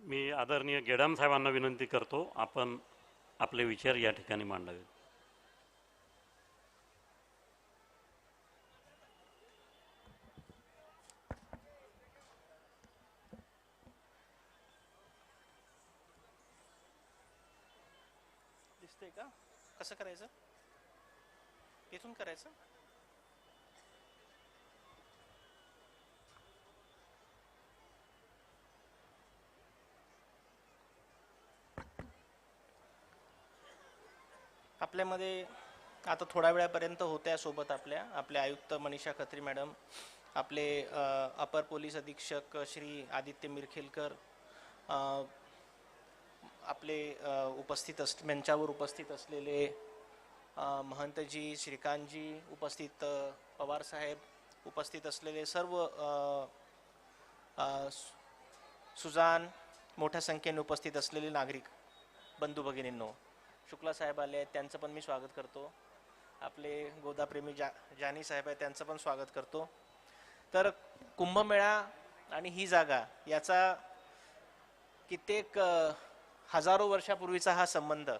मी आदरणीय गेडाम साहेबांना विनंती करतो आपण आपले विचार या ठिकाणी मांडावे. दिसते का? कसं करायचं? इथून करायचं? आपल्यामध्ये आता थोड्या वेळापर्यंत होत्या सोबत आपल्या आपले आयुक्त मनीषा खत्री मॅडम आपले अपर पोलीस अधीक्षक श्री आदित्य मिरखेलकर आपले उपस्थित अस मंचावर उपस्थित असलेले महंतजी श्रीकांतजी उपस्थित पवारसाहेब पवार साहेब उपस्थित असलेले सर्व सुजान मोठ्या संख्येने उपस्थित असलेले नागरिक बंधू भगिनींनो शुक्ला साहेब आले आहेत त्यांचं पण मी स्वागत करतो. आपले गोदाप्रेमी जा जानी साहेब आहेत त्यांचं पण स्वागत करतो. तर कुंभमेळा आणि ही जागा याचा कित्येक हजारो वर्षापूर्वीचा हा संबंध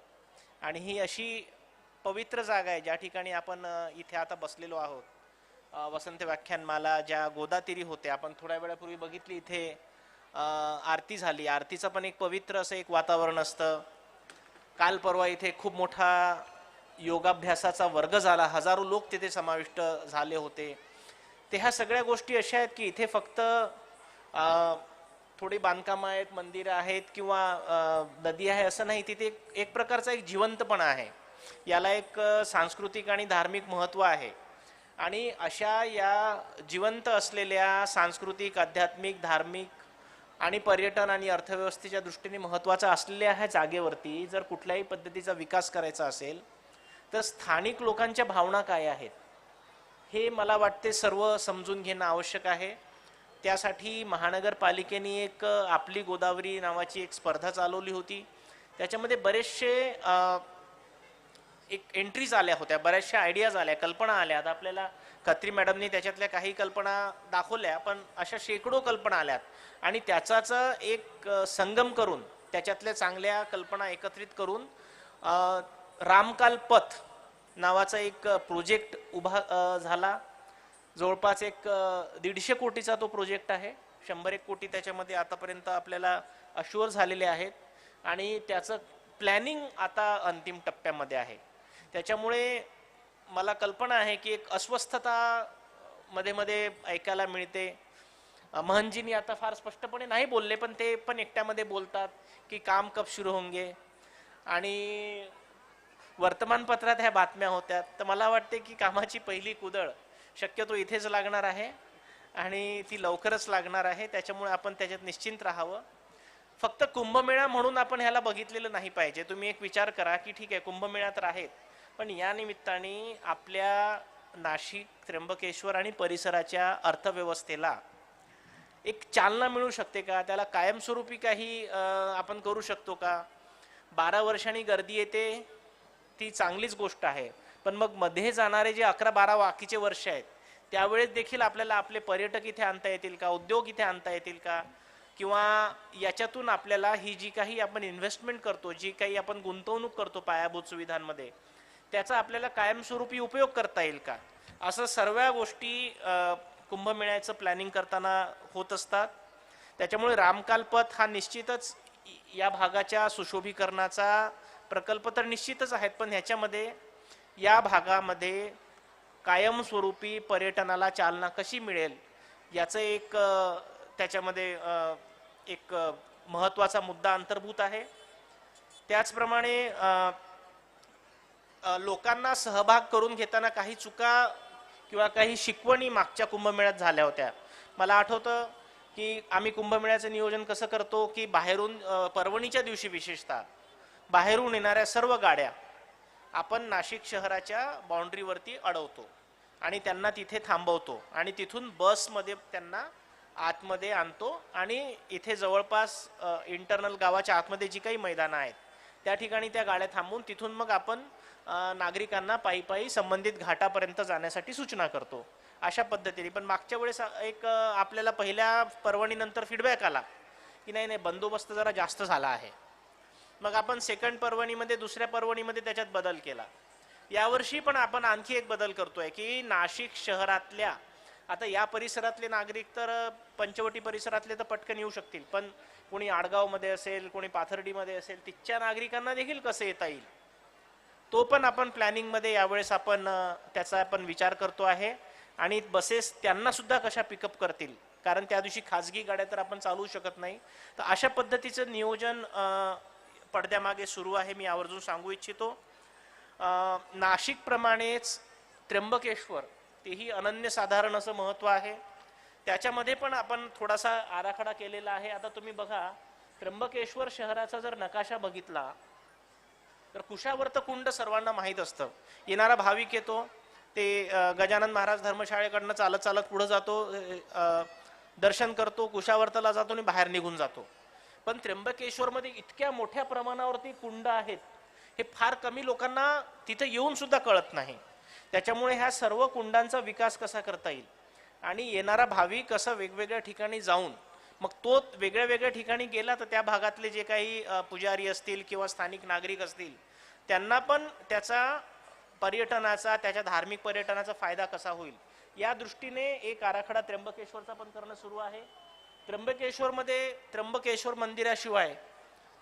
आणि ही अशी पवित्र जागा आहे ज्या ठिकाणी आपण इथे आता बसलेलो आहोत. वसंत व्याख्यानमाला ज्या गोदातिरी होत्या आपण थोड्या वेळापूर्वी बघितली इथे आरती झाली. आरतीचं पण एक पवित्र असं एक वातावरण असतं. काल परवा इथे खूप मोठा योगाभ्यासाचा वर्ग झाला. हजारो लोक तिथे समाविष्ट झाले होते. ते ह्या सगळ्या गोष्टी अशा आहेत की इथे फक्त थोडी बांधकामं आहेत मंदिरं आहेत किंवा नदी आहे असं नाही. तिथे एक- एक प्रकारचा एक जिवंतपणा आहे. याला एक सांस्कृतिक आणि धार्मिक महत्त्व आहे. आणि अशा या जिवंत असलेल्या सांस्कृतिक आध्यात्मिक धार्मिक आणि पर्यटन आणि अर्थव्यवस्थेच्या दृष्टीने महत्त्वाचा असलेल्या ह्या जागेवरती जर कुठल्याही पद्धतीचा विकास करायचा असेल तर स्थानिक लोकांच्या भावना काय आहेत? हे मला वाटते सर्व समजून घेणं आवश्यक आहे. त्यासाठी महानगरपालिकेने एक आपली गोदावरी नावाची एक स्पर्धा चालवली होती. त्याच्यामध्ये बरेचसे एक एंट्रीज आल्या होत्या बऱ्याचशा आयडियाज आल्या कल्पना आल्या. आता आपल्याला खत्री मॅडमनी त्याच्यातल्या काही कल्पना दाखवल्या पण अशा शेकडो कल्पना आल्यात. आणि त्याचाच एक संगम करून त्याच्यातल्या चांगल्या कल्पना एकत्रित करून रामकाल पथ नावाचा एक प्रोजेक्ट उभा झाला. जवळपास एक दीडशे कोटीचा तो प्रोजेक्ट आहे. शंभर एक कोटी त्याच्यामध्ये आतापर्यंत आपल्याला अश्युअर झालेले आहेत. आणि त्याचं प्लॅनिंग आता अंतिम टप्प्यामध्ये आहे. त्याच्यामुळे मला कल्पना आहे की एक अस्वस्थता मध्ये मध्ये ऐकायला मिळते. महनजीनी आता फार स्पष्टपणे नाही बोलले पण ते पण एकट्यामध्ये बोलतात की काम कब सुरू होंगे. आणि वर्तमानपत्रात ह्या बातम्या होत्या. तर मला वाटते की कामाची पहिली कुदळ शक्यतो इथेच लागणार आहे आणि ती लवकरच लागणार आहे. त्याच्यामुळे आपण त्याच्यात निश्चिंत राहावं. फक्त कुंभमेळा म्हणून आपण ह्याला बघितलेलं नाही पाहिजे. तुम्ही एक विचार करा की ठीक आहे कुंभमेळा तर आहेत. पण या निमित्ताने आपल्या नाशिक त्र्यंबकेश्वर आणि परिसराच्या अर्थव्यवस्थेला एक चालना मिळू शकते का? त्याला कायमस्वरूपी काही आपण करू शकतो का? बारा वर्षांनी गर्दी येते ती चांगलीच गोष्ट आहे. पण मग मध्ये जाणारे जे अकरा बारा बाकीचे वर्ष आहेत त्यावेळेस देखील आपल्याला आपले पर्यटक इथे आणता येतील का? उद्योग इथे आणता येतील का? किंवा याच्यातून आपल्याला ही जी काही आपण इन्व्हेस्टमेंट करतो जी काही आपण गुंतवणूक करतो पायाभूत सुविधांमध्ये त्याचा आपल्याला कायमस्वरूपी उपयोग करता येईल का? असं सर्व गोष्टी कुंभमेळ्याचं प्लॅनिंग करताना होत असतात. त्याच्यामुळे रामकालपथ हा निश्चितच या भागाच्या सुशोभीकरणाचा प्रकल्प तर निश्चितच आहेत पण ह्याच्यामध्ये या भागामध्ये कायमस्वरूपी पर्यटनाला चालना कशी मिळेल याचं एक त्याच्यामध्ये एक महत्त्वाचा मुद्दा अंतर्भूत आहे. त्याचप्रमाणे लोकांना सहभाग करून घेताना काही चुका किंवा काही शिकवणी मागच्या कुंभमेळ्यात झाल्या होत्या. मला आठवतं की आम्ही कुंभमेळ्याचं नियोजन कसं करतो की बाहेरून पर्वणीच्या दिवशी विशेषतः बाहेरून येणाऱ्या सर्व गाड्या आपण नाशिक शहराच्या बाउंड्रीवरती अडवतो आणि त्यांना तिथे थांबवतो आणि तिथून बसमध्ये त्यांना आतमध्ये आणतो आणि इथे जवळपास इंटरनल गावाच्या आतमध्ये जी काही मैदानं आहेत त्या ठिकाणी त्या गाड्या थांबवून तिथून मग आपण नागरिकांना पायी पायी संबंधित घाटापर्यंत जाण्यासाठी सूचना करतो. अशा पद्धतीने. पण मागच्या वेळेस एक आपल्याला पहिल्या पर्वणीनंतर फीडबॅक आला की नाही नाही बंदोबस्त जरा जास्त झाला आहे. मग आपण सेकंड पर्वणीमध्ये दुसऱ्या पर्वणीमध्ये त्याच्यात बदल केला. यावर्षी पण आपण आणखी एक बदल करतोय की नाशिक शहरातल्या आता या परिसरातले नागरिक तर पंचवटी परिसरातले तर पटकन येऊ शकतील. पण कोणी आडगावमध्ये असेल कोणी पाथर्डीमध्ये असेल तिथच्या नागरिकांना देखील कसं येता येईल? तो पण आपण प्लॅनिंगमध्ये यावेळेस आपण त्याचा आपण विचार करतो आहे. आणि बसेस त्यांना सुद्धा कशा पिकअप करतील? कारण त्या दिवशी खाजगी गाड्या तर आपण चालवू शकत नाही. तर अशा पद्धतीचं नियोजन पडद्यामागे सुरू आहे मी आवर्जून सांगू इच्छितो. नाशिकप्रमाणेच त्र्यंबकेश्वर तेही अनन्यसाधारण असं महत्त्व आहे. त्याच्यामध्ये पण आपण थोडासा आराखडा केलेला आहे. आता तुम्ही बघा त्र्यंबकेश्वर शहराचा जर नकाशा बघितला तर कुशावर्त कुंड सर्वांना माहीत असतं. येणारा भाविक येतो ते गजानन महाराज धर्मशाळेकडनं चालत चालत पुढं जातो दर्शन करतो कुशावर्तला जातो आणि बाहेर निघून जातो. पण त्र्यंबकेश्वरमध्ये इतक्या मोठ्या प्रमाणावरती कुंड आहेत हे फार कमी लोकांना तिथं येऊन सुद्धा कळत नाही. त्याच्यामुळे ह्या सर्व कुंडांचा विकास कसा करता येईल? आणि येणारा भाविक कसं वेगवेगळ्या ठिकाणी जाऊन मग तो वेगळ्या वेगळ्या ठिकाणी गेला तर त्या भागातले जे काही पुजारी असतील किंवा स्थानिक नागरिक असतील त्यांना पण त्याचा पर्यटनाचा त्याच्या धार्मिक पर्यटनाचा फायदा कसा होईल? या दृष्टीने एक आराखडा त्र्यंबकेश्वरचा पण करणं सुरू आहे. त्र्यंबकेश्वरमध्ये त्र्यंबकेश्वर मंदिराशिवाय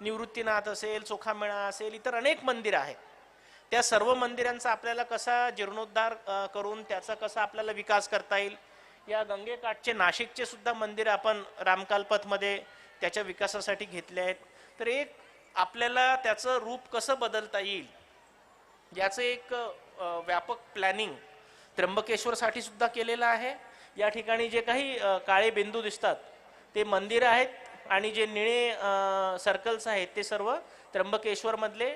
निवृत्तीनाथ असेल चोखामेळा असेल इतर अनेक मंदिरं आहेत. त्या सर्व मंदिरांचा आपल्याला कसा जीर्णोद्धार करून त्याचा कसा आपल्याला विकास करता येईल? या गंगेकाठचे नाशिकचे सुद्धा मंदिर आपण रामकालपथमध्ये त्याच्या विकासासाठी घेतले आहेत. तर एक आपल्याला त्याचं रूप कसं बदलता येईल? याचं एक व्यापक प्लॅनिंग त्र्यंबकेश्वरसाठी सुद्धा केलेलं आहे. या ठिकाणी जे काही काळे बिंदू दिसतात ते मंदिर आहेत आणि जे निळे सर्कल्स आहेत ते सर्व त्र्यंबकेश्वरमधले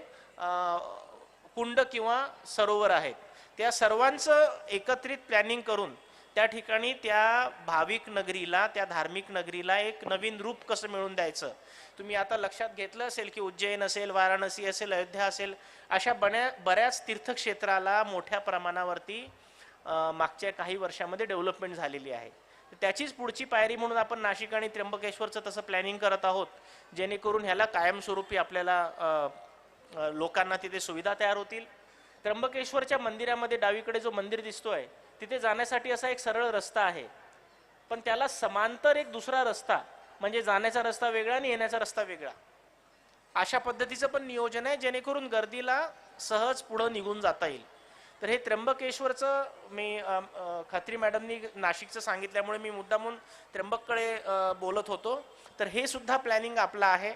कुंड किंवा सरोवर आहेत. त्या सर्वांचं एकत्रित प्लॅनिंग करून त्या ठिकाणी त्या भाविक नगरीला त्या धार्मिक नगरीला एक नवीन रूप कसं मिळून द्यायचं? तुम्ही आता लक्षात घेतलं असेल की उज्जैन असेल वाराणसी असेल अयोध्या असेल अशा बण्या बऱ्याच तीर्थक्षेत्राला मोठ्या प्रमाणावरती मागच्या काही वर्षामध्ये डेव्हलपमेंट झालेली आहे. त्याचीच पुढची पायरी म्हणून आपण नाशिक आणि त्र्यंबकेश्वरचं तसं प्लॅनिंग करत आहोत जेणेकरून ह्याला कायमस्वरूपी आपल्याला लोकांना तिथे सुविधा तयार होतील. त्र्यंबकेश्वरच्या मंदिरामध्ये डावीकडे जो मंदिर दिसतोय तिथे जाण्यासाठी असा एक सरळ रस्ता आहे. पण त्याला समांतर एक दुसरा रस्ता म्हणजे जाण्याचा रस्ता वेगळा आणि येण्याचा रस्ता वेगळा. अशा पद्धतीचं पण नियोजन आहे जेणेकरून गर्दीला सहज पुढं निघून जाता येईल. तर हे त्र्यंबकेश्वरचं मी खत्री मॅडमनी नाशिकचं सांगितल्यामुळे मी मुद्दामून त्र्यंबककडे बोलत होतो. तर हे सुद्धा प्लॅनिंग आपलं आहे.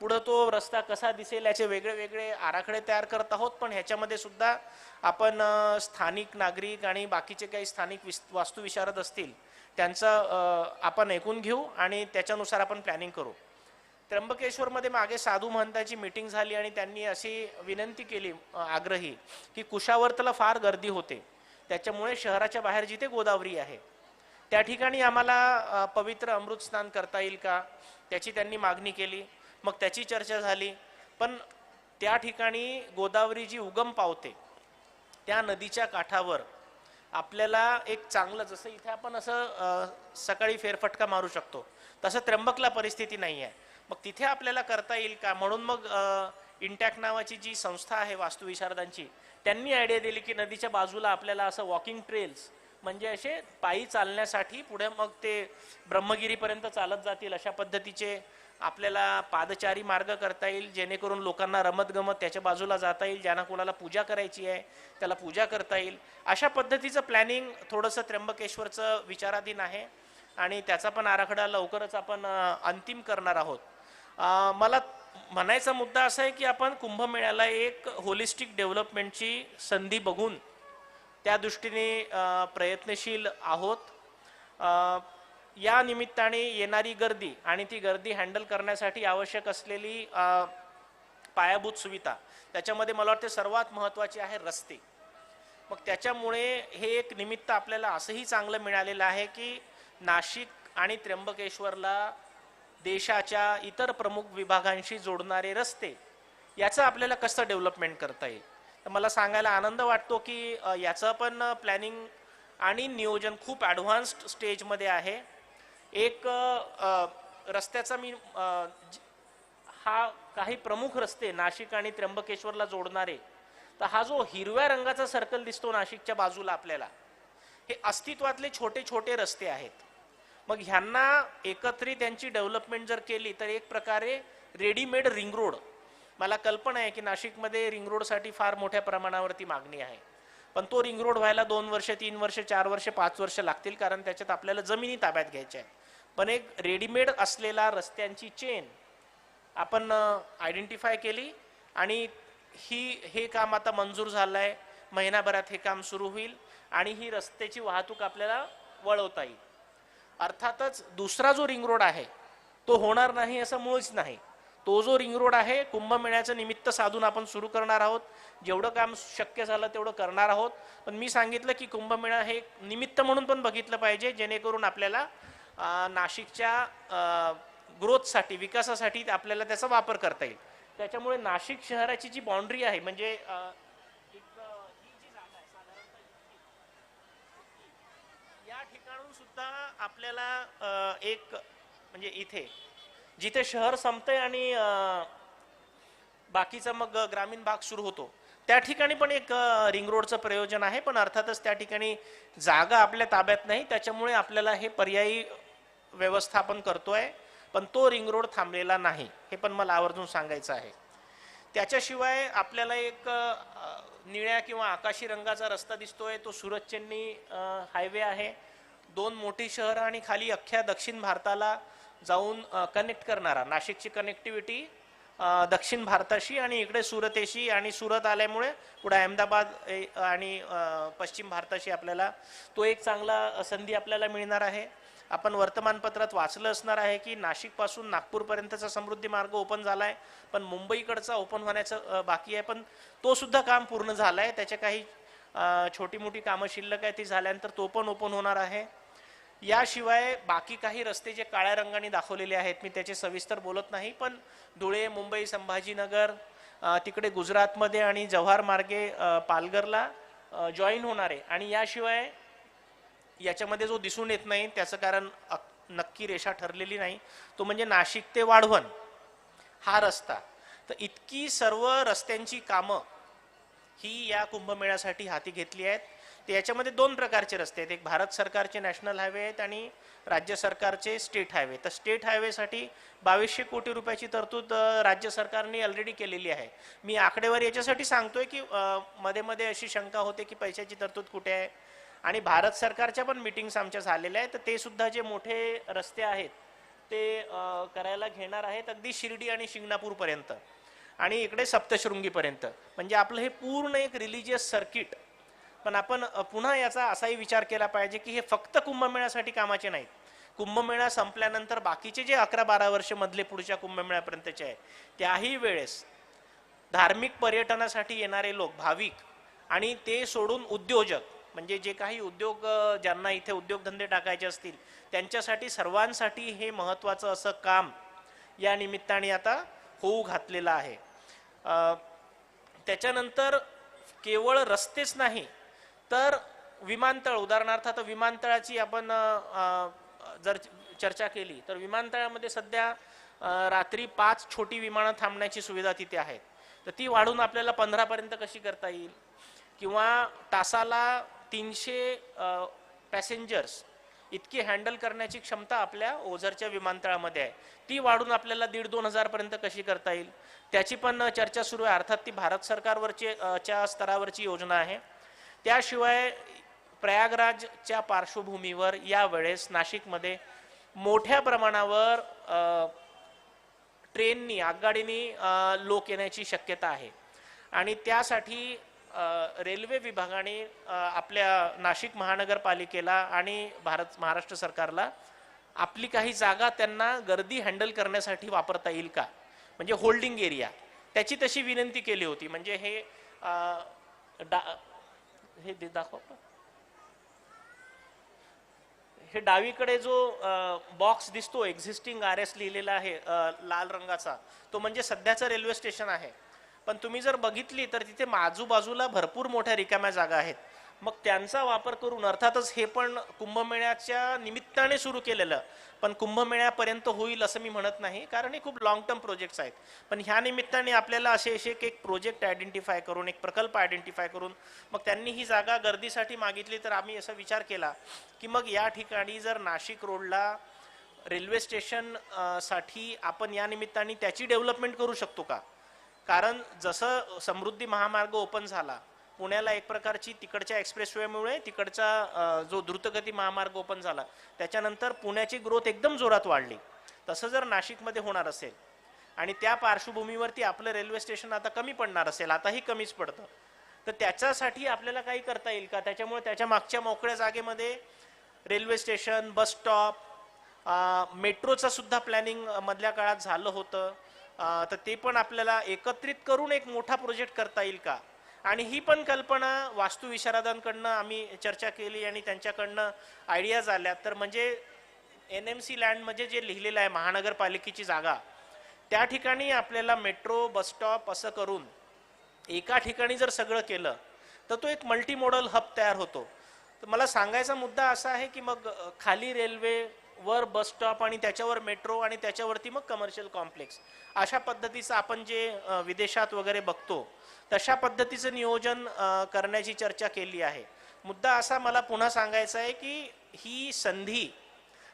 पुढं तो रस्ता कसा दिसेल याचे वेगळे वेगळे आराखडे तयार करत आहोत पण ह्याच्यामध्ये सुद्धा आपण स्थानिक नागरिक आणि बाकीचे काही स्थानिक विस् वास्तुविशारद असतील त्यांचं आपण ऐकून घेऊ आणि त्याच्यानुसार आपण प्लॅनिंग करू. त्र्यंबकेश्वरमध्ये मागे साधू महंताची मीटिंग झाली आणि त्यांनी अशी विनंती केली आग्रही की कुशावर्तला फार गर्दी होते. त्याच्यामुळे शहराच्या बाहेर जिथे गोदावरी आहे त्या ठिकाणी आम्हाला पवित्र अमृत स्नान करता येईल का त्याची त्यांनी मागणी केली. मग त्याची चर्चा झाली. पण त्या ठिकाणी गोदावरी जी उगम पावते त्या नदीच्या काठावर आपल्याला एक चांगलं जसं इथे आपण असं सकाळी फेरफटका मारू शकतो. तसं त्र्यंबकला परिस्थिती नाही आहे मग तिथे आपल्याला करता येईल का? म्हणून मग इंटॅक नावाची जी संस्था आहे वास्तुविशारदांची त्यांनी आयडिया दिली की नदीच्या बाजूला आपल्याला असं वॉकिंग ट्रेल्स म्हणजे असे पायी चालण्यासाठी पुढे मग ते ब्रह्मगिरीपर्यंत चालत जातील अशा पद्धतीचे आपल्याला पादचारी मार्ग करता येईल जेणेकरून लोकांना रमतगमत त्याच्या बाजूला जाता येईल ज्यांना कोणाला पूजा करायची आहे त्याला पूजा करता येईल. अशा पद्धतीचं प्लॅनिंग थोडंसं त्र्यंबकेश्वरचं विचाराधीन आहे आणि त्याचा पण आराखडा लवकरच आपण अंतिम करणार आहोत. मला म्हणायचा मुद्दा असा आहे की आपण कुंभमेळ्याला एक होलिस्टिक डेव्हलपमेंटची संधी बघून त्या दृष्टीने प्रयत्नशील आहोत. या निमित्ताने येणारी गर्दी आणि ती गर्दी हँडल करण्यासाठी आवश्यक असलेली पायाभूत सुविधा त्याच्यामध्ये मला वाटते सर्वात महत्त्वाची आहे रस्ते. मग त्याच्यामुळे हे एक निमित्त आपल्याला असंही चांगलं मिळालेलं आहे की नाशिक आणि त्र्यंबकेश्वरला देशाच्या इतर प्रमुख विभागांशी जोडणारे रस्ते याचं आपल्याला कसं डेव्हलपमेंट करता येईल? तर मला सांगायला आनंद वाटतो की याचं पण प्लॅनिंग आणि नियोजन खूप ॲडव्हान्स्ड स्टेजमध्ये आहे. एक रस्त्याचा मी हा काही प्रमुख रस्ते नाशिक आणि त्र्यंबकेश्वरला जोडणारे तर हा जो हिरव्या रंगाचा सर्कल दिसतो नाशिकच्या बाजूला आपल्याला हे अस्तित्वातले छोटे छोटे रस्ते आहेत. मग ह्यांना एकत्रित यांची डेव्हलपमेंट जर केली तर एक प्रकारे रेडीमेड रिंग रोड मला कल्पना आहे की नाशिकमध्ये रिंग रोडसाठी फार मोठ्या प्रमाणावरती मागणी आहे. पण तो रिंग रोड व्हायला दोन वर्ष तीन वर्ष चार वर्ष पाच वर्ष लागतील कारण त्याच्यात आपल्याला जमिनी ताब्यात घ्यायच्या आहेत. पण एक रेडीमेड असलेला रस्त्यांची चेन आपण आयडेंटिफाय केली आणि ही हे काम आता मंजूर झालं आहे महिनाभरात हे काम सुरू होईल आणि ही रस्त्याची वाहतूक आपल्याला वळवता येईल. अर्थातच दुसरा जो रिंग रोड आहे तो होणार नाही असं मुळीच नाही. तो जो रिंग रोड आहे कुंभमेळ्याचं निमित्त साधून आपण सुरू करणार आहोत. जेवढं काम शक्य झालं तेवढं करणार आहोत. पण मी सांगितलं की कुंभमेळा हे निमित्त म्हणून पण बघितलं पाहिजे जेणेकरून आपल्याला नाशिकच्या ग्रोथसाठी विकासासाठी आपल्याला त्याचा वापर करता येईल. त्याच्यामुळे नाशिक शहराची जी बाउंड्री आहे म्हणजे जी जागा या ठिकाणून सुद्धा आपल्याला एक म्हणजे इथे जिथे शहर संपतंय आणि बाकीचा मग ग्रामीण भाग सुरू होतो त्या ठिकाणी पण एक रिंग रोडचं प्रयोजन आहे पण अर्थातच त्या ठिकाणी जागा आपल्या ताब्यात नाही त्याच्यामुळे आपल्याला हे पर्यायी व्यवस्थापन करतोय पण तो रिंग रोड थांबलेला नाही हे पण मला आवर्जून सांगायचं आहे. त्याच्याशिवाय आपल्याला एक निळ्या किंवा आकाशी रंगाचा रस्ता दिसतोय तो सुरत चेन्नई हायवे आहे. दोन मोठी शहरं आणि खाली अख्ख्या दक्षिण भारताला जाऊन कनेक्ट करणारा नाशिकची कनेक्टिव्हिटी दक्षिण भारताशी आणि इकडे सुरतेशी आणि सुरत आल्यामुळे पुढे अहमदाबाद ए, आणि पश्चिम भारताशी आपल्याला तो एक चांगला संधी आपल्याला मिळणार आहे. आपण वर्तमानपत्रात वाचलं असणार आहे की नाशिकपासून नागपूरपर्यंतचा समृद्धी मार्ग ओपन झाला आहे पण मुंबईकडचा ओपन होण्याचं बाकी आहे पण तो सुद्धा काम पूर्ण झालं आहे त्याच्या काही छोटी मोठी कामं शिल्लक आहे ती झाल्यानंतर तो पण ओपन होणार आहे. याशिवाय बाकी काही रस्ते जे काळ्या रंगाने दाखवलेले आहेत मी त्याचे सविस्तर बोलत नाही पण धुळे मुंबई संभाजीनगर तिकडे गुजरातमध्ये आणि जव्हार मार्गे पालघरला जॉईन होणार आहे. आणि याशिवाय याच्यामध्ये जो दिसून येत नाही त्याचं कारण नक्की रेषा ठरलेली नाही. तो म्हणजे नाशिक ते वाढवण. हा रस्ता. तर इतकी सर्व रस्त्यांची कामं ही या कुंभमेळ्यासाठी हाती घेतली आहेत. तर याच्यामध्ये दोन प्रकारचे रस्ते आहेत. एक भारत सरकारचे नॅशनल हायवे आहेत आणि राज्य सरकारचे स्टेट हायवे तर स्टेट हायवेसाठी बावीसशे कोटी रुपयाची तरतूद राज्य सरकारने ऑलरेडी केलेली आहे. मी आकडेवारी याच्यासाठी सांगतोय की मध्ये मध्ये अशी शंका होते की पैशाची तरतूद कुठे आहे? आणि भारत सरकारच्या पण मिटिंग्स आमच्या झालेल्या आहेत. तर ते सुद्धा जे मोठे रस्ते आहेत ते करायला घेणार आहेत अगदी शिर्डी आणि शिंगणापूरपर्यंत. आणि इकडे सप्तशृंगीपर्यंत. म्हणजे आपलं हे पूर्ण एक रिलिजियस सर्किट पण आपण पुन्हा याचा असाही विचार केला पाहिजे की हे फक्त कुंभमेळ्यासाठी कामाचे नाहीत कुंभमेळा संपल्यानंतर बाकीचे जे अकरा बारा वर्ष मधले पुढच्या कुंभमेळ्यापर्यंतचे आहे त्याही वेळेस धार्मिक पर्यटनासाठी येणारे लोक भाविक आणि ते सोडून उद्योजक म्हणजे जे काही उद्योग ज्यांना इथे उद्योगधंदे टाकायचे असतील त्यांच्यासाठी सर्वांसाठी हे महत्त्वाचं असं काम या निमित्ताने आता होऊ घातलेलं आहे. त्याच्यानंतर केवळ रस्तेच नाही तर विमानतळ उदाहरणार्थ आता विमानतळाची आपण जर चर्चा केली तर विमानतळामध्ये सध्या रात्री पाच छोटी विमानं थांबण्याची सुविधा तिथे आहे. तर ती वाढून आपल्याला पंधरापर्यंत कशी करता येईल? किंवा तासाला तीनशे पॅसेंजर्स इतकी हँडल करण्याची क्षमता आपल्या ओझरच्या विमानतळामध्ये आहे. ती वाढून आपल्याला दीड दोन हजारपर्यंत कशी करता येईल? त्याची पण चर्चा सुरू आहे. अर्थात ती भारत सरकारवरची च्या स्तरावरची योजना आहे. त्याशिवाय प्रयागराजच्या पार्श्वभूमीवर यावेळेस नाशिकमध्ये मोठ्या प्रमाणावर ट्रेननी आगगाडीनी लोक येण्याची शक्यता आहे. आणि त्यासाठी रेल्वे विभागाने आपल्या नाशिक महानगरपालिकेला आणि भारत महाराष्ट्र सरकारला आपली काही जागा त्यांना गर्दी हँडल करण्यासाठी वापरता येईल का? म्हणजे होल्डिंग एरिया. त्याची तशी विनंती केली होती. म्हणजे हे डा हे दे- दाखवा. हे डावीकडे जो बॉक्स दिसतो एक्झिस्टिंग आर एस लिहिलेला आहे लाल रंगाचा तो म्हणजे सध्याचं रेल्वे स्टेशन आहे. पण तुम्ही जर बघितली तर तिथे आजूबाजूला भरपूर मोठ्या रिकाम्या जागा आहेत. मग त्यांचा वापर करून अर्थातच हे पण कुंभमेळ्याच्या निमित्ताने सुरू केलेलं पण कुंभमेळ्यापर्यंत होईल असं मी म्हणत नाही कारण हे खूप लॉंग टर्म प्रोजेक्ट्स आहेत. पण ह्या निमित्ताने आपल्याला असे असे एक एक प्रोजेक्ट आयडेंटिफाय करून एक प्रकल्प आयडेंटिफाय करून मग त्यांनी ही जागा गर्दीसाठी मागितली तर आम्ही असा विचार केला की मग या ठिकाणी जर नाशिक रोडला रेल्वे स्टेशनसाठी आपण या निमित्ताने त्याची डेव्हलपमेंट करू शकतो का? कारण जसं समृद्धी महामार्ग ओपन झाला पुण्याला एक प्रकारची तिकडच्या एक्सप्रेसवेमुळे तिकडचा जो द्रुतगती महामार्ग ओपन झाला त्याच्यानंतर पुण्याची ग्रोथ एकदम जोरात वाढली. तसं जर नाशिकमध्ये होणार असेल आणि त्या पार्श्वभूमीवरती आपलं रेल्वे स्टेशन आता कमी पडणार असेल आताही कमीच पडतं तर त्याच्यासाठी आपल्याला काही करता येईल का? त्याच्यामुळे त्याच्या मागच्या मोकळ्या जागेमध्ये रेल्वे स्टेशन बस स्टॉप मेट्रोचं सुद्धा प्लॅनिंग मधल्या काळात झालं होतं. तर ते पण आपल्याला एकत्रित करून एक मोठा प्रोजेक्ट करता येईल का? आणि ही पण कल्पना वास्तुविशारदांकडनं आम्ही चर्चा केली आणि त्यांच्याकडनं आयडियाज आल्या. तर म्हणजे एन एम सी लँड म्हणजे जे लिहिलेलं आहे महानगरपालिकेची जागा त्या ठिकाणी आपल्याला मेट्रो बसस्टॉप असं करून एका ठिकाणी जर सगळं केलं तर तो एक मल्टी मॉडल हब तयार होतो. तर मला सांगायचा मुद्दा असा आहे की मग खाली रेल्वे वर बस स्टॉप आणि त्याच्यावर मेट्रो आणि त्याच्यावरती मग कमर्शियल कॉम्प्लेक्स अशा पद्धतीचं आपण जे विदेशात वगैरे बघतो तशा पद्धतीचं नियोजन करण्याची चर्चा केली आहे. मुद्दा असा मला पुन्हा सांगायचा आहे की ही संधी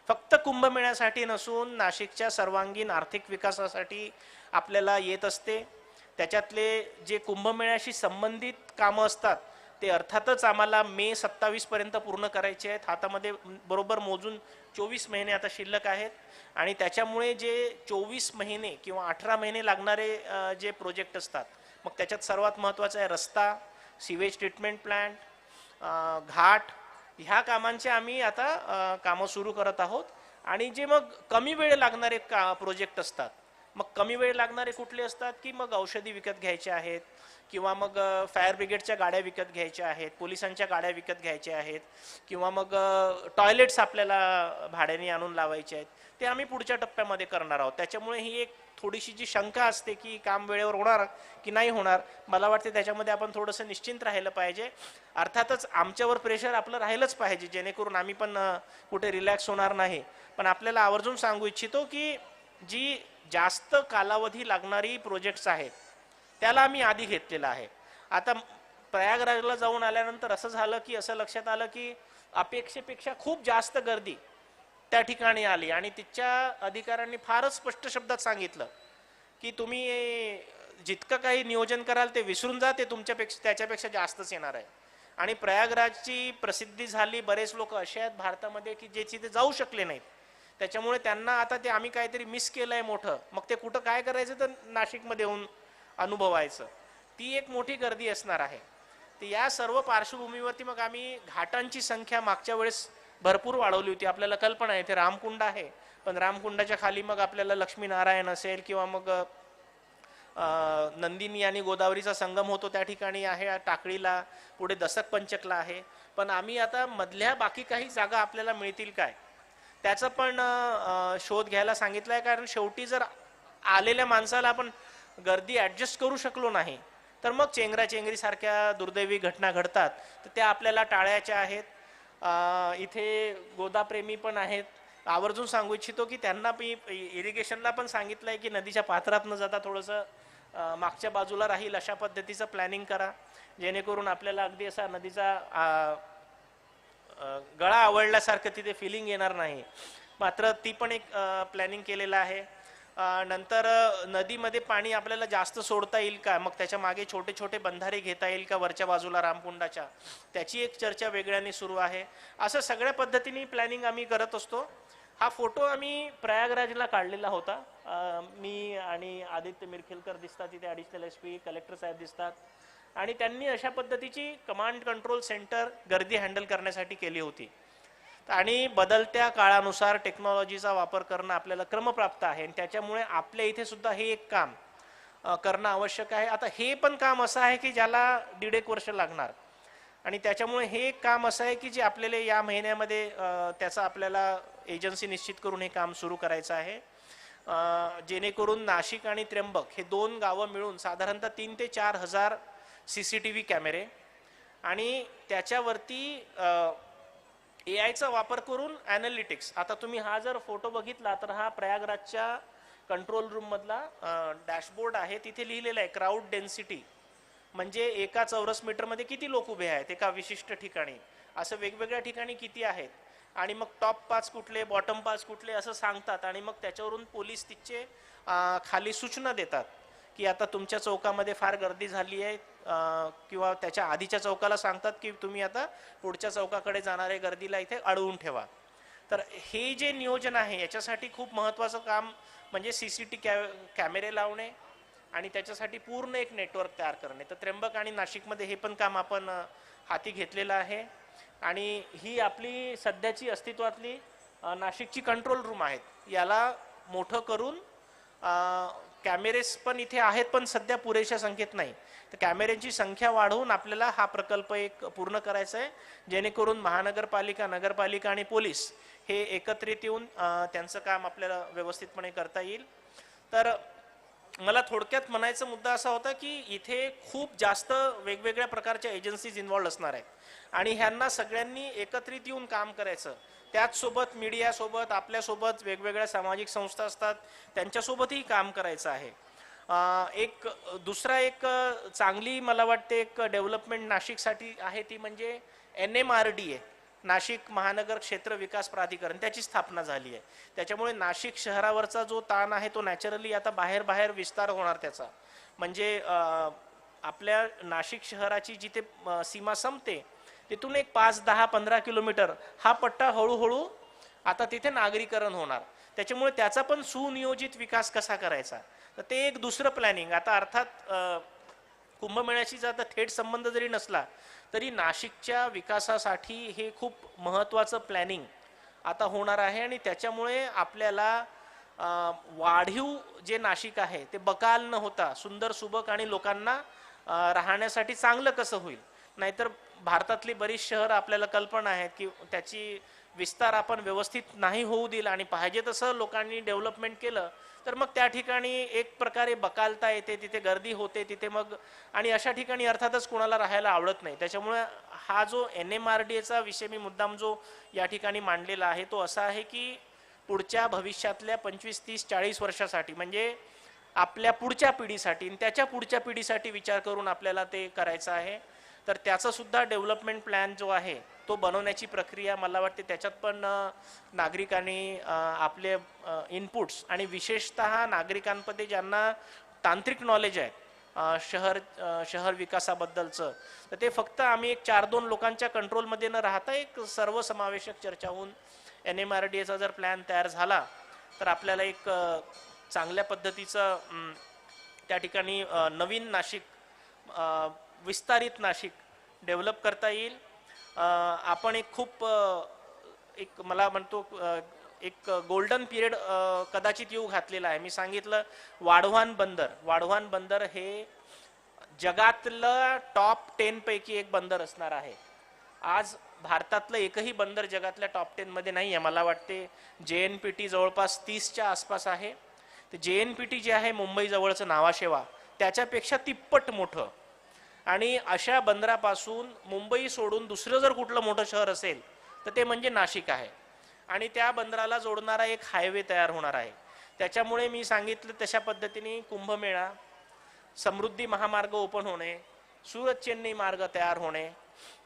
फक्त कुंभमेळ्यासाठी नसून नाशिकच्या सर्वांगीण आर्थिक विकासासाठी आपल्याला येत असते. त्याच्यातले जे कुंभमेळ्याशी संबंधित कामं असतात ते अर्थातच आम्हाला मे सत्तावीसपर्यंत पूर्ण करायचे आहेत. हातामध्ये बरोबर मोजून चोवीस महिने आता शिल्लक आहेत. आणि त्याच्यामुळे जे चोवीस महिने किंवा अठरा महिने लागणारे जे प्रोजेक्ट असतात मग त्याच्यात सर्वात महत्त्वाचा आहे रस्ता सिवेज ट्रीटमेंट प्लांट घाट ह्या कामांचे आम्ही आता कामं सुरू करत आहोत. आणि जे मग कमी वेळ लागणारे का प्रोजेक्ट असतात मग कमी वेळ लागणारे कुठले असतात की मग औषधी विकत घ्यायचे आहेत किंवा मग फायर ब्रिगेडच्या गाड्या विकत घ्यायच्या आहेत पोलिसांच्या गाड्या विकत घ्यायच्या आहेत किंवा मग टॉयलेट्स आपल्याला भाड्याने आणून लावायचे आहेत ते आम्ही पुढच्या टप्प्यामध्ये करणार आहोत. त्याच्यामुळे ही एक थोडीशी जी शंका असते की काम वेळेवर होणार की नाही होणार मला वाटते त्याच्यामध्ये आपण थोडंसं निश्चिंत राहिलं पाहिजे. अर्थातच आमच्यावर प्रेशर आपलं राहिलंच पाहिजे जेणेकरून आम्ही पण कुठे रिलॅक्स होणार नाही. पण आपल्याला आवर्जून सांगू इच्छितो की जी जास्त कालावधी लागणारी प्रोजेक्ट्स आहेत त्याला आम्ही आधी घेतलेलं आहे. आता प्रयागराजला जाऊन आल्यानंतर असं झालं की असं लक्षात आलं की अपेक्षेपेक्षा खूप जास्त गर्दी त्या ठिकाणी आली. आणि तिच्या अधिकाऱ्यांनी फारच स्पष्ट शब्दात सांगितलं की तुम्ही जितकं काही नियोजन कराल ते विसरून जा ते तुमच्यापेक्षा त्याच्यापेक्षा जास्तच येणार आहे. आणि प्रयागराजची प्रसिद्धी झाली. बरेच लोक असे आहेत भारतामध्ये की जे तिथे जाऊ शकले नाहीत. त्याच्यामुळे त्यांना आता ते आम्ही काहीतरी मिस केलंय मोठं. मग ते कुठं काय करायचं तर नाशिकमध्ये येऊन अनुभवायचं. ती एक मोठी गर्दी असणार आहे. तर या सर्व पार्श्वभूमीवरती मग आम्ही घाटांची संख्या मागच्या वेळेस भरपूर वाढवली होती. आपल्याला कल्पना आहे ते रामकुंड आहे. पण रामकुंडाच्या खाली मग आपल्याला लक्ष्मीनारायण असेल किंवा मग नंदिनी आणि गोदावरीचा संगम होतो त्या ठिकाणी आहे टाकळीला पुढे दशक पंचकला आहे. पण आम्ही आता मधल्या बाकी काही जागा आपल्याला मिळतील काय? त्याचं पण शोध घ्यायला सांगितलं आहे कारण शेवटी जर आलेल्या माणसाला आपण गर्दी ॲडजस्ट करू शकलो नाही तर मग चेंगरा चेंगरीसारख्या दुर्दैवी घटना घडतात. तर त्या आपल्याला टाळायच्या आहेत. इथे गोदाप्रेमी पण आहेत. आवर्जून सांगू इच्छितो की त्यांना मी इरिगेशनला पण सांगितलं आहे की नदीच्या पात्रात न जाता थोडंसं मागच्या बाजूला राहील अशा पद्धतीचं प्लॅनिंग करा. जेणेकरून आपल्याला अगदी असा नदीचा गळा आवडल्यासारखं तिथे फिलिंग येणार नाही. मात्र ती पण एक प्लॅनिंग केलेलं आहे. नंतर नदीमध्ये पाणी आपल्याला जास्त सोडता येईल का? मग त्याच्यामागे छोटे छोटे बंधारे घेता येईल का वरच्या बाजूला रामकुंडाच्या? त्याची एक चर्चा वेगळ्याने सुरू आहे. असं सगळ्या पद्धतीने प्लॅनिंग आम्ही करत असतो. हा फोटो आम्ही प्रयागराजला काढलेला होता. मी आणि आदित्य मिरखेलकर दिसतात तिथे ॲडिशनल एस पी कलेक्टर साहेब दिसतात. आणि त्यांनी अशा पद्धतीची कमांड कंट्रोल सेंटर गर्दी हँडल करण्यासाठी केली होती. आणि बदलत्या काळानुसार टेक्नॉलॉजीचा वापर करणं आपल्याला क्रमप्राप्त आहे. आणि त्याच्यामुळे आपल्या इथे सुद्धा हे एक काम करणं आवश्यक आहे. आता हे पण काम असं आहे की ज्याला दीड एक वर्ष लागणार. आणि त्याच्यामुळे हे एक काम असं आहे की जे आपल्याला या महिन्यामध्ये त्याचा आपल्याला एजन्सी निश्चित करून हे काम सुरू करायचं आहे. जेणेकरून नाशिक आणि त्र्यंबक हे दोन गावं मिळून साधारणतः तीन ते चार हजार सी सी टी व्ही कॅमेरे आणि त्याच्यावरती ए आयचा वापर करून ॲनालिटिक्स आता तुम्ही हा जर फोटो बघितला तर हा प्रयागराजच्या कंट्रोल रूममधला डॅशबोर्ड आहे. तिथे लिहिलेला आहे क्राऊड डेन्सिटी म्हणजे एका चौरस मीटरमध्ये किती लोक उभे आहेत? एका विशिष्ट ठिकाणी. असं वेगवेगळ्या ठिकाणी किती आहेत? आणि मग टॉप पाच कुठले बॉटम पाच कुठले असं सांगतात. आणि मग त्याच्यावरून पोलीस तिचे खाली सूचना देतात की आता तुमच्या चौकामध्ये फार गर्दी झाली आहे. किंवा त्याच्या आधीच्या चौकाला सांगतात की तुम्ही आता पुढच्या चौकाकडे जाणाऱ्या गर्दीला इथे अडवून ठेवा. तर हे जे नियोजन आहे याच्यासाठी खूप महत्त्वाचं काम म्हणजे सी सी टी कॅ कॅमेरे लावणे आणि त्याच्यासाठी पूर्ण एक नेटवर्क तयार करणे. तर त्र्यंबक आणि नाशिकमध्ये हे पण काम आपण हाती घेतलेलं आहे. आणि ही आपली सध्याची अस्तित्वातली नाशिकची कंट्रोल रूम आहेत. याला मोठं करून कॅमेरेस पण इथे आहेत पण सध्या पुरेशा संख्येत नाही. तर कॅमेऱ्यांची संख्या वाढवून आपल्याला हा प्रकल्प एक पूर्ण करायचा आहे. जेणेकरून महानगरपालिका नगरपालिका आणि पोलीस हे एकत्रित येऊन त्यांचं काम आपल्याला व्यवस्थितपणे करता येईल. तर मला थोडक्यात म्हणायचा मुद्दा असा होता की इथे खूप जास्त वेगवेगळ्या प्रकारच्या एजन्सीज इन्व्हॉल्ड असणार आहेत. आणि ह्यांना सगळ्यांनी एकत्रित येऊन काम करायचं. त्याचसोबत मीडियासोबत आपल्यासोबत वेगवेगळ्या सामाजिक संस्था असतात. त्यांच्यासोबतही काम करायचं आहे. एक दुसरा एक चांगली मला वाटते एक डेव्हलपमेंट नाशिकसाठी आहे ती म्हणजे N M R D A Nashik महानगर क्षेत्र विकास प्राधिकरण त्याची स्थापना झाली आहे. त्याच्यामुळे नाशिक शहरावरचा जो ताण आहे तो नॅचरली आता बाहेर बाहेर विस्तार होणार त्याचा. म्हणजे आपल्या नाशिक शहराची जिथे सीमा संपते तिथून एक पाच दहा पंधरा किलोमीटर हा पट्टा हळूहळू आता तिथे नागरीकरण होणार. त्याच्यामुळे त्याचा पण सुनियोजित विकास कसा करायचा? तर ते एक दुसरं प्लॅनिंग आता अर्थात कुंभमेळ्याशी जर आता थेट संबंध जरी नसला तरी नाशिकच्या विकासासाठी हे खूप महत्त्वाचं प्लॅनिंग आता होणार आहे आणि त्याच्यामुळे आपल्याला वाढीव जे नाशिक आहे ते बकाल न होता सुंदर सुबक आणि लोकांना राहण्यासाठी चांगलं कसं होईल? नाहीतर भारतातली बरीच शहरं आपल्याला कल्पना आहेत की त्याची विस्तार आपण व्यवस्थित नाही होऊ दिला आणि पाहिजे तसं लोकांनी डेव्हलपमेंट केलं तर मग त्या ठिकाणी एक प्रकारे बकालता येते तिथे गर्दी होते तिथे मग आणि अशा ठिकाणी अर्थातच कुणाला राहायला आवडत नाही. त्याच्यामुळे हा जो एन एम आर डी एचा विषय मी मुद्दाम जो या ठिकाणी मांडलेला आहे तो असा आहे की पुढच्या भविष्यातल्या पंचवीस तीस चाळीस वर्षासाठी म्हणजे आपल्या पुढच्या पिढीसाठी आणि त्याच्या पुढच्या पिढीसाठी विचार करून आपल्याला ते करायचं आहे. तर त्याचासुद्धा डेव्हलपमेंट प्लॅन जो आहे तो बनवण्याची प्रक्रिया मला वाटते त्याच्यात पण नागरिकांनी आपले इनपुट्स आणि विशेषतः नागरिकांमध्ये ज्यांना तांत्रिक नॉलेज आहे शहर शहर विकासाबद्दलचं तर ते फक्त आम्ही एक चार दोन लोकांच्या कंट्रोलमध्ये न राहता एक सर्वसमावेशक चर्चा होऊन एन एम आर डी एचा जर प्लॅन तयार झाला तर आपल्याला एक चांगल्या पद्धतीचं त्या ठिकाणी नवीन नाशिक विस्तारित नाशिक डेव्हलप करता येईल. आपण एक खूप एक मला म्हणतो एक गोल्डन पिरियड कदाचित येऊ घातलेला आहे. मी सांगितलं वाढवान बंदर. वाढवान बंदर हे जगातलं टॉप टेन पैकी एक बंदर असणार आहे. आज भारतातलं एकही बंदर जगातल्या टॉप टेन मध्ये नाही आहे मला वाटते. जे एन पी टी जवळपास तीसच्या आसपास आहे. तर जे एन पी टी जे आहे मुंबई जवळचं नावाशेवा त्याच्यापेक्षा तिप्पट मोठं. आणि अशा बंदरापासून मुंबई सोडून दुसरं जर कुठलं मोठं शहर असेल तर ते म्हणजे नाशिक आहे. आणि त्या बंदराला जोडणारा एक हायवे तयार होणार आहे. त्याच्यामुळे मी सांगितलं तशा पद्धतीने कुंभमेळा समृद्धी महामार्ग ओपन होणे सुरत चेन्नई मार्ग तयार होणे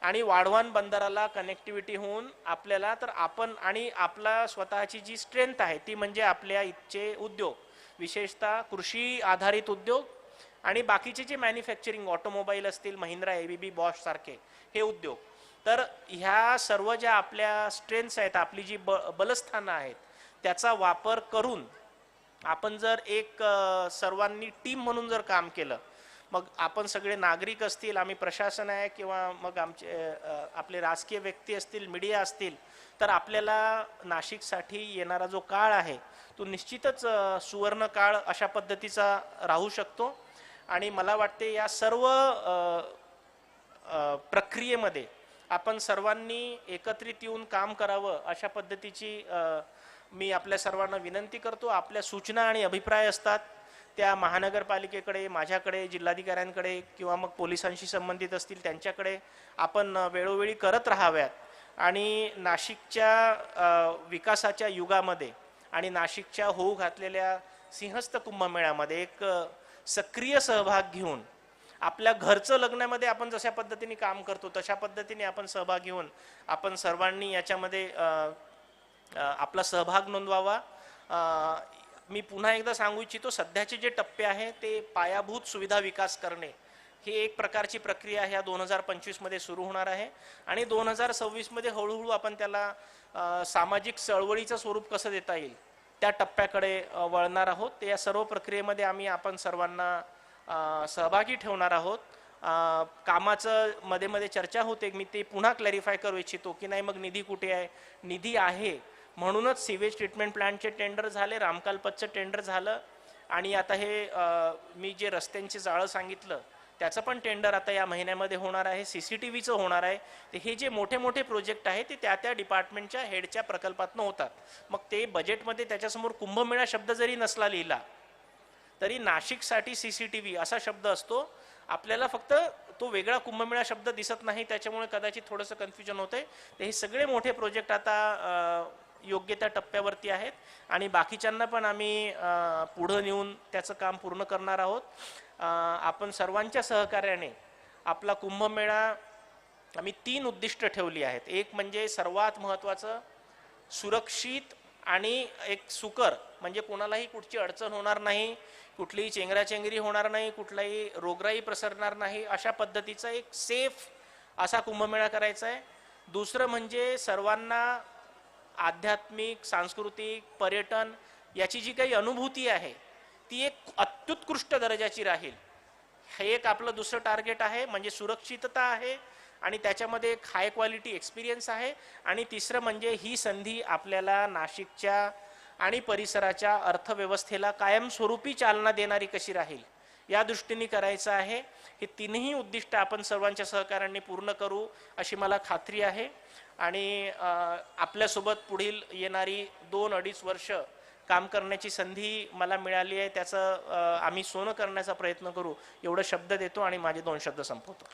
आणि वाढवान बंदराला कनेक्टिव्हिटी होऊन आपल्याला तर आपण आणि आपला स्वतःची जी स्ट्रेंथ आहे ती म्हणजे आपल्या इथचे उद्योग विशेषतः कृषी आधारित उद्योग आणि बाकीचे जे मॅन्युफॅक्चरिंग ऑटोमोबाईल असतील महिंद्रा एबीबी बॉश सारखे हे उद्योग. तर ह्या सर्व ज्या आपल्या स्ट्रेंथ्स आहेत आपली जी ब बलस्थानं आहेत त्याचा वापर करून आपण जर एक सर्वांनी टीम म्हणून जर काम केलं मग आपण सगळे नागरिक असतील आम्ही प्रशासन आहे किंवा मग आमचे आपले राजकीय व्यक्ती असतील मीडिया असतील तर आपल्याला नाशिकसाठी येणारा जो काळ आहे तो निश्चितच सुवर्ण काळ अशा पद्धतीचा राहू शकतो. आणि मला वाटते या सर्व प्रक्रियेमध्ये आपण सर्वांनी एकत्रित येऊन काम करावं अशा पद्धतीची मी आपल्या सर्वांना विनंती करतो. आपल्या सूचना आणि अभिप्राय असतात त्या महानगरपालिकेकडे माझ्याकडे जिल्हाधिकाऱ्यांकडे किंवा मग पोलिसांशी संबंधित असतील त्यांच्याकडे आपण वेळोवेळी करत राहाव्यात. आणि नाशिकच्या विकासाच्या युगामध्ये आणि नाशिकच्या होऊ घातलेल्या सिंहस्थ कुंभमेळ्यामध्ये एक सक्रिय सहभाग घेऊन आपल्या घरचं लग्नामध्ये आपण जशा पद्धतीने काम करतो तशा पद्धतीने आपण सहभाग घेऊन आपण सर्वांनी याच्यामध्ये आपला सहभाग नोंदवावा. मी पुन्हा एकदा सांगू इच्छितो सध्याचे जे टप्पे आहे ते पायाभूत सुविधा विकास करणे ही एक प्रकारची प्रक्रिया ह्या दोन हजार पंचवीसमध्ये सुरू होणार आहे. आणि दोन हजार सव्वीसमध्ये हळूहळू आपण त्याला सामाजिक चळवळीचं स्वरूप कसं देता येईल त्या टप्प्याकडे वळणार आहोत. त्या या सर्व प्रक्रियेमध्ये आम्ही आपण सर्वांना सहभागी ठेवणार आहोत. कामाचं मध्ये मध्ये चर्चा होते. मी ते पुन्हा क्लॅरिफाय करू इच्छितो की नाही मग निधी कुठे आहे? निधी आहे. म्हणूनच सिवेज ट्रीटमेंट प्लांटचे टेंडर झाले रामकालपतचं टेंडर झालं. आणि आता हे मी जे रस्त्यांची जाळं सांगितलं त्याचं पण टेंडर आता या महिन्यामध्ये होणार आहे सी सी टी व्हीचं होणार आहे. तर हे जे मोठे मोठे प्रोजेक्ट आहे ते त्या त्या डिपार्टमेंटच्या हेडच्या प्रकल्पातनं होतात. मग ते बजेटमध्ये त्याच्यासमोर कुंभमेळा शब्द जरी नसला लिहिला तरी नाशिकसाठी सी सी टी व्ही असा शब्द असतो. आपल्याला फक्त तो वेगळा कुंभमेळा शब्द दिसत नाही त्याच्यामुळे कदाचित थोडंसं कन्फ्युजन होतंय. तर हे सगळे मोठे प्रोजेक्ट आता योग्य त्या टप्प्यावरती आहेत. आणि बाकीच्यांना पण आम्ही पुढं नेऊन त्याचं काम पूर्ण करणार आहोत. आपण सर्वांच्या सहकार्याने आपला कुंभमेळा आम्ही तीन उद्दिष्ट ठेवली आहेत. एक म्हणजे सर्वात महत्त्वाचं सुरक्षित आणि एक सुकर म्हणजे कोणालाही कुठची अडचण होणार नाही कुठलीही चेंगराचेंगरी होणार नाही कुठलाही रोगराई प्रसरणार नाही अशा पद्धतीचा एक सेफ असा कुंभमेळा करायचा आहे. दुसरं म्हणजे सर्वांना आध्यात्मिक सांस्कृतिक पर्यटन याची जी काही अनुभूती आहे ती एक अत्युत्कृष्ट दर्जाची राहील. हे एक आपलं दुसरं टार्गेट आहे म्हणजे सुरक्षितता आहे आणि त्याच्यामध्ये एक हाय क्वालिटी एक्सपिरियन्स आहे आणि तिसरं म्हणजे ही संधी आपल्याला नाशिकच्या आणि परिसराच्या अर्थव्यवस्थेला कायमस्वरूपी चालना देणारी कशी राहील या दृष्टीने करायचं आहे. हे तिन्ही उद्दिष्ट आपण सर्वांच्या सहकार्याने पूर्ण करू अशी मला खात्री आहे. आणि आपल्यासोबत पुढील येणारी दोन अडीच वर्ष काम करण्याची संधी मला मिळाली आहे. त्याचं आम्ही सोनं करण्याचा प्रयत्न करू. एवढं शब्द देतो आणि माझे दोन शब्द संपवतो.